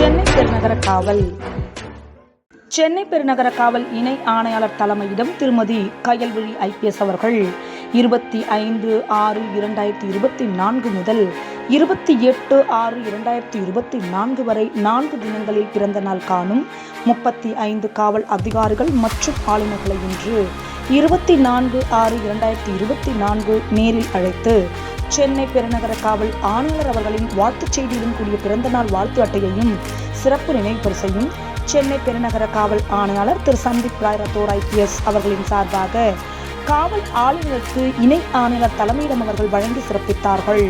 சென்னை பெருநகர காவல். சென்னை பெருநகர காவல் இணை ஆணையாளர் தலைமையிடம் திருமதி கயல்விழி ஐபிஎஸ் அவர்கள் இருபத்தி ஐந்து ஆறு இரண்டாயிரத்தி இருபத்தி நான்கு முதல் இருபத்தி எட்டு ஆறு இரண்டாயிரத்தி இருபத்தி நான்கு வரை நான்கு தினங்களில் பிறந்த நாள் காணும் முப்பத்தி ஐந்து காவல் அதிகாரிகள் மற்றும் ஆளுநர்களை இன்று இருபத்தி நான்கு ஆறு இரண்டாயிரத்தி இருபத்தி நான்கு நேரில் அழைத்து சென்னை பெருநகர காவல் ஆணையர் அவர்களின் வாழ்த்துச் செய்தியுடன் கூடிய பிறந்தநாள் வாழ்த்து அட்டையையும் சிறப்பு நினைவு பரிசையும் சென்னை பெருநகர காவல் ஆணையாளர் திரு சந்தீப் ராய் ரத்தோர் ஐபிஎஸ் அவர்களின் சார்பாக காவல் ஆளுநருக்கு இணை ஆணையர் தலைமையிடம் அவர்கள் வழங்கி சிறப்பித்தார்கள்.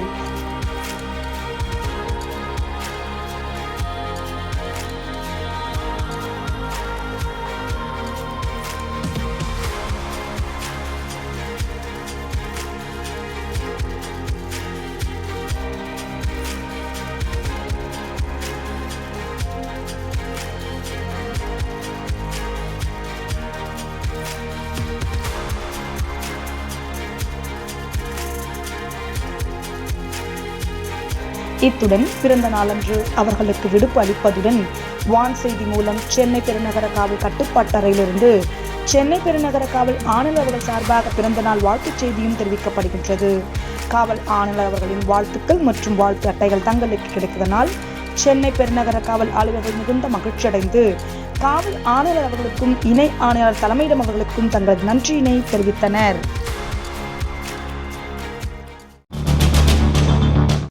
இத்துடன் பிறந்த நாளன்று அவர்களுக்கு விடுப்பு அளிப்பதுடன் வான் செய்தி மூலம் சென்னை பெருநகர காவல் கட்டுப்பாட்டறையிலிருந்து சென்னை பெருநகர காவல் ஆணையர் அவர்கள் சார்பாக பிறந்த நாள் வாழ்த்துச் செய்தியும் தெரிவிக்கப்படுகின்றது. காவல் ஆணையர் அவர்களின் வாழ்த்துக்கள் மற்றும் வாழ்த்து அட்டைகள் தங்களுக்கு கிடைத்ததனால் சென்னை பெருநகர காவல் ஆளுநர்கள் மிகுந்த மகிழ்ச்சியடைந்து காவல் ஆணையர் அவர்களுக்கும் இணை ஆணையாளர் தலைமையிடம் அவர்களுக்கும் தங்களது நன்றியினை தெரிவித்தனர்.